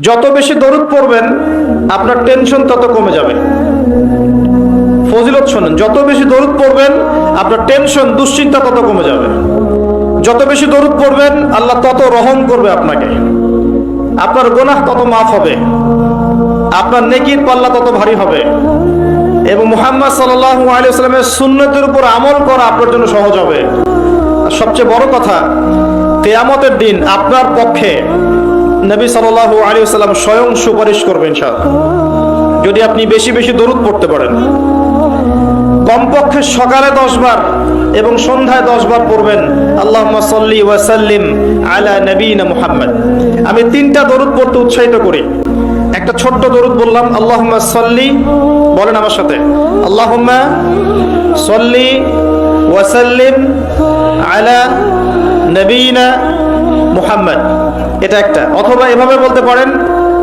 যত বেশি দরুদ পড়বেন, আপনার টেনশন তত কমে যাবে। ফজিলত শোনেন, যত বেশি দরুদ পড়বেন, আপনার টেনশন দুশ্চিন্তা তত কমে যাবে। যত বেশি দরুদ পড়বেন, আল্লাহ তত রহম করবে আপনাকে। আপনার গোনাহ তত মাফ হবে। আপনার নেকির পাল্লা তত ভারী হবে। এবং মুহাম্মদ সাল্লাহ আলিয়াল্লামের সুন্নতের উপর আমল করা আপনার জন্য সহজ হবে। সবচেয়ে বড় কথা তেয়ামতের দিন আপনার পক্ষে নবী সাল্লাহ আলিয়াল্লাম স্বয়ং সুপারিশ করবেন সাহ যদি আপনি বেশি বেশি দরুদ পড়তে পারেন। কমপক্ষে সকালে দশ বার এবং সন্ধ্যায় দশ বার পড়বেন আল্লাহ সাল্লি ওয়াসাল্লিম আলা নবীন মুহাম্মদ। আমি তিনটা দরুদ পড়তে উৎসাহিত করি। একটা ছোট্ট দরুদ বললাম আল্লাহ সাল্লি, বলেন আমার সাথে আল্লাহ সল্লি ওয়াসাল্লিম আলা নবীনা মুহাম্মদ। এটা একটা অথবা এভাবে বলতে পারেন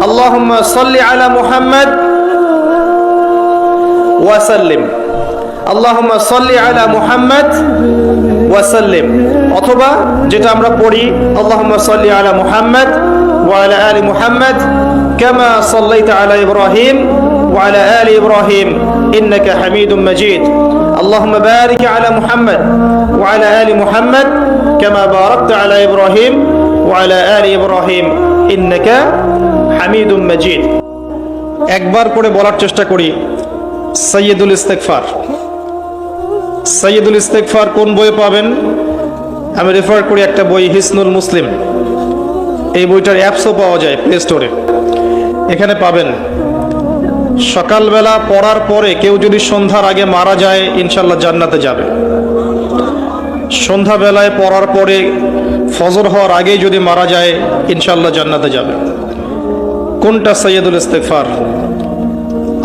আল্লাহ সাল্লি আলা মুহাম্মদ ওয়াসাল্লিম আল্লাহুম্মা সাল্লি আলা মুহাম্মদ ওয়াসাল্লিম অথবা যেটা আমরা পড়ি আল্লাহুম্মা সাল্লি আলা মুহাম্মদ ওয়া আলা আলি মুহাম্মদ কামা সাল্লাইতা আলা ইব্রাহিম ওয়া আলা আলি ইব্রাহিম ইন্নাকা হামিদুম মাজিদ اللهم بارك على محمد وعلى آل محمد كما باركت على إبراهيم وعلى آل إبراهيم إنك حميد مجيد একবার করে বলার চেষ্টা করি সৈয়দুল ইস্তেকফার সৈয়দুল ইস্তেকফার কোন বই পাবেন আমি রেফার করি একটা বই হিসনুল মুসলিম এই বইটার অ্যাপসও পাওয়া যায় প্লে স্টোরে এখানে পাবেন সকালবেলা পড়ার পরে কেউ যদি সন্ধ্যার আগে মারা যায় ইনশাল্লাহ জান্নাতে যাবে সন্ধ্যাবেলায় পড়ার পরে ফজর হওয়ার আগেই যদি মারা যায় ইনশাল্লাহ জান্নাতে যাবে কোনটা সৈয়দুল ইস্তেকফার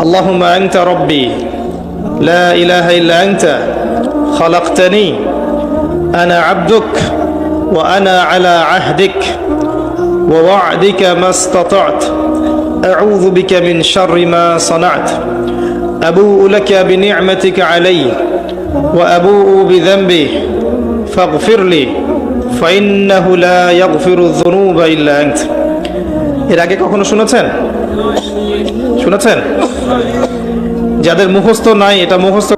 اللهم أنت ربي لا إله إلا أنت خلقتني أنا عبدك وأنا على عهدك ووعدك ما استطعت أعوذ بك من شر ما صنعت أبوء لك بنعمتك علي وأبوء بذنبي فاغفر لي এর আগে কখনো শুনেছেন? শুনেছেন? যাদের মুখস্থ নাই এটা মুখস্থ